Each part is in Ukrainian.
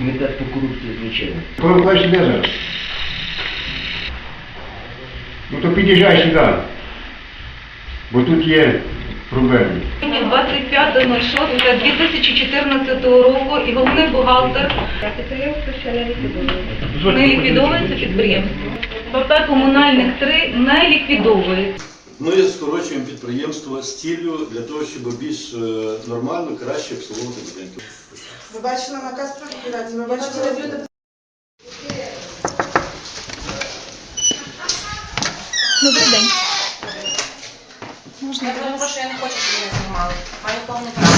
комітет по корупції звичайно. Коли Миколаївич де зараз? Ну то під'їжджай сюди. Бо тут є проблеми. 25.06.2014 року і головний бухгалтер підприємство ще не ліквідовується. Не ліквідовується підприємство. ПП комунальних 3 не ліквідовується. Ми скорочуємо підприємство з ціллю для того, щоб більш е, нормально, краще обслуговувати будинки. Ви бачили наказ про ліквідацію, ви бачили люди. Добрий день. Я перепрошую, я не хочу, щоб мене знімали. Маю повне право.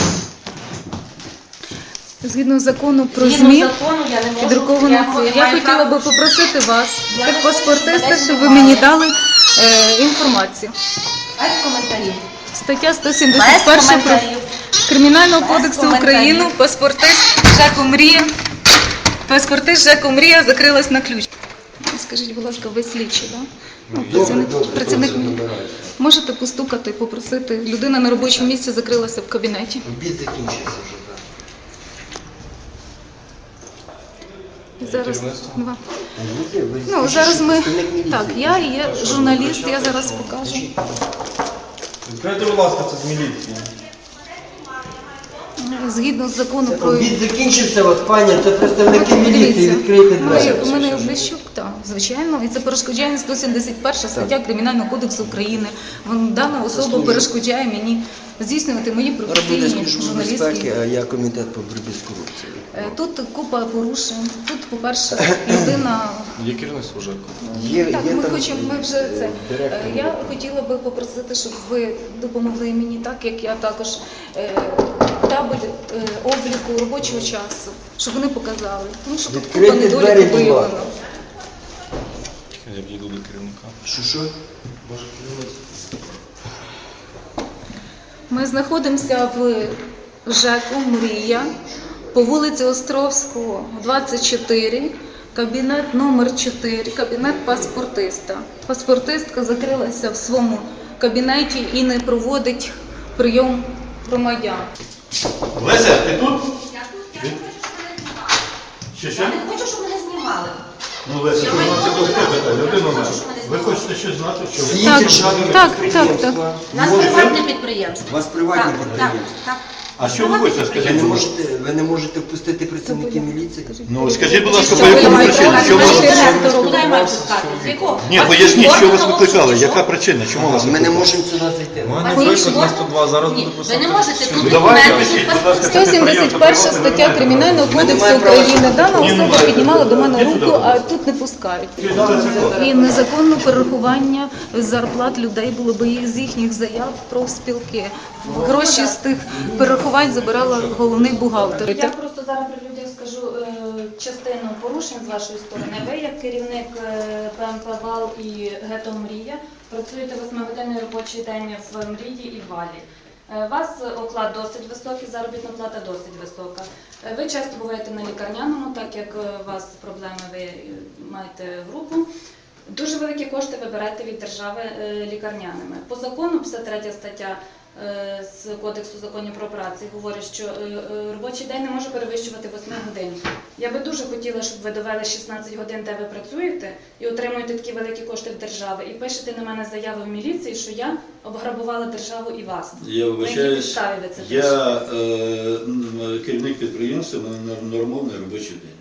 Згідно закону про Згідно ЗМІ, закону я не можу. я це. Я маю хотіла би попросити вас, як паспортиста, щоб ви мені дали е, інформацію. Без коментарів. Стаття 171 про коментарів. Кримінального Без кодексу коментарів. України паспортист ЖЕКу Мрія. Паспортист ЖЕКу Мрія закрилась на ключ. Скажіть, будь ласка, ви слідчі, так? Ну, працівник, працівник можете постукати попросити. Людина на робочому місці закрилася в кабінеті. Обід закінчився вже. Зараз два. Ви Ну зараз ми так. Я є журналіст. Я зараз покажу. Відкрийте, будь ласка, це з міліції. Згідно з закону про Обід закінчився, от пані, це представники Ну, міліції, відкрийте Ну, двері. як у мене Облещук, так, звичайно, і це перешкоджання 171 стаття Кримінального кодексу України. Вон, Дана особа перешкоджає мені здійснювати мої професійні журналістські. а я комітет по боротьбі з корупцією. Е, Тут купа порушень. Тут, по-перше, людина. Є керівництво ЖЕКу. Є, Так, є ми там, хочемо, ми вже е, це. директор. Е, Я хотіла би попросити, щоб ви допомогли мені так, як я також е, табель е, обліку робочого часу, щоб вони показали. Тому що тут купа Відкрийте двері, недоліків будь виявлено. Я підійду до керівника. Що, що? Ми знаходимося в ЖЕКу Мрія по вулиці Островського, 24, кабінет номер 4, кабінет паспортиста. Паспортистка закрилася в своєму кабінеті і не проводить прийом громадян. Леся, ти тут? Що, що? Я не хочу, мене знімали. Ну, Леся, Я ви маю можете повне до право. Леся, Я нашу. хочу, щоб мене Ви хочете щось знати, що Всі Так, державні так, так, підприємства. У нас приватне підприємство. У вас приватні Так, підприємства. Так, так. А що ви хочете, Ви скажіть? не можете, ви не можете впустити працівників міліції? Ну, скажіть, будь ласка, по ви якому причині? увазі? вас... Куди я пускати? З якого? Ні, поясніть, що вас викликали, яка причина, чому вас Ми не викликали? можемо сюди зайти. У мене виклик на 102, зараз Ні, буду ви не можете тут Ну, давайте документи пишіть, будь ласка, це 171 підприємство стаття Кримінального кодексу України. Дана особа піднімала до мене руку, а тут не пускають. Скажіть, І незаконне перерахування зарплат людей було б з їхніх заяв про спілки. Гроші з тих перерахувань забирала головний бухгалтер. Я просто зараз при людях скажу е, частину порушень з вашої сторони. Ви, як керівник е, ПМП ВАЛ і ГЕТО Мрія, працюєте восьмигодинний робочий день в Мрії і Валі. Е, вас оклад досить високий, заробітна плата досить висока. Ви часто буваєте на лікарняному, так як у вас проблеми, ви маєте групу. Дуже великі кошти ви берете від держави е, лікарняними. По закону 53 стаття е, з Кодексу законів про працю говорить, що е, робочий день не може перевищувати 8 годин. Я би дуже хотіла, щоб ви довели 16 годин, де ви працюєте, і отримуєте такі великі кошти в держави, і пишете на мене заяви в міліції, що я обграбувала державу і вас. Я вибачаюсь, я е, керівник підприємства, у мене нормовний робочий день.